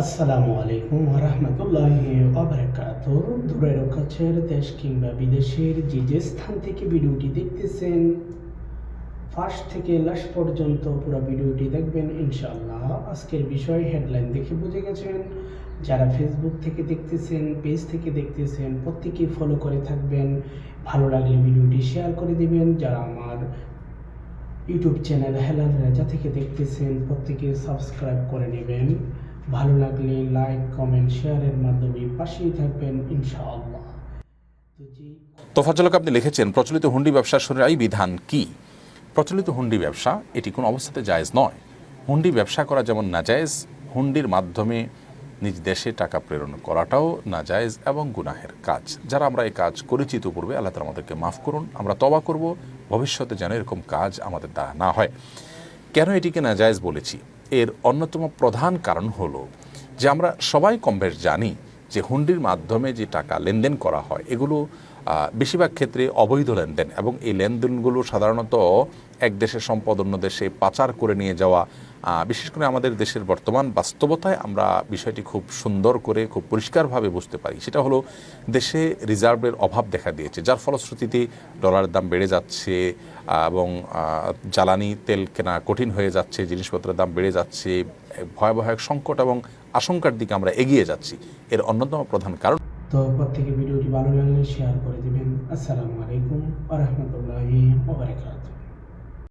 আসসালামু আলাইকুম রহমতুল্লাহি অবরাকাত দূরের কাছের দেশ কিংবা বিদেশের যে যে স্থান থেকে ভিডিওটি দেখতেছেন ফার্স্ট থেকে লাস্ট পর্যন্ত পুরো ভিডিওটি দেখবেন ইনশাআল্লাহ। আজকের বিষয় হেডলাইন দেখে বুঝে গেছেন। যারা ফেসবুক থেকে দেখতেছেন, পেজ থেকে দেখতেছেন, প্রত্যেকেই ফলো করে থাকবেন। ভালো লাগলে ভিডিওটি শেয়ার করে দিবেন। যারা আমার ইউটিউব চ্যানেল হেলাল রাজা থেকে দেখতেছেন প্রত্যেকে সাবস্ক্রাইব করে নেবেন। ভালো লাগলে লাইক কমেন্ট শেয়ারের মাধ্যমে পাশেই থাকবেন ইনশাআল্লাহ। তো জি তোফাজ্জলক আপনি লিখেছেন, প্রচলিত হুন্ডি ব্যবসার শরীরাই বিধান কি? প্রচলিত হুন্ডি ব্যবসা এটি কোনো অবস্থাতে জায়েজ নয়। হুন্ডি ব্যবসা করা যেমন নাজায়েজ, হুন্ডির মাধ্যমে নিজ দেশে টাকা প্রেরণ করাটাও নাজায়েজ এবং গুনাহের কাজ। যারা আমরা এই কাজ করেছি তো পূর্বে আল্লাহ তালা আমাদেরকে মাফ করুন, আমরা তবা করব, ভবিষ্যতে যেন এরকম কাজ আমাদের দ্বারা না হয়। কেন এটিকে নাজায়েজ বলেছি? এর অন্যতম প্রধান কারণ হলো যে আমরা সবাই কম জানি যে হুন্ডির মাধ্যমে যে টাকা লেনদেন করা হয়, এগুলো বেশিরভাগ ক্ষেত্রে অবৈধ লেনদেন এবং এই লেনদেনগুলো সাধারণত এক দেশের সম্পদ অন্য দেশে পাচার করে নিয়ে যাওয়া বিশেষ করে আমাদের দেশের বর্তমান বাস্তবতায় আমরা বিষয়টি খুব সুন্দর করে, খুব পরিষ্কারভাবে বুঝতে পারি। সেটা হলো দেশে রিজার্ভের অভাব দেখা দিয়েছে, যার ফলশ্রুতিতে ডলারের দাম বেড়ে যাচ্ছে এবং জ্বালানি তেল কেনা কঠিন হয়ে যাচ্ছে, জিনিসপত্রের দাম বেড়ে যাচ্ছে, ভয়াবহ এক সংকট এবং আশঙ্কার দিকে আমরা এগিয়ে যাচ্ছি। এর অন্যতম প্রধান কারণ তো প্রত্যেকে ভিডিওটি ভালো লাগলে শেয়ার করে দেবেন। আসসালামু আলাইকুম রহমতুল্লাহি ওবরাকাত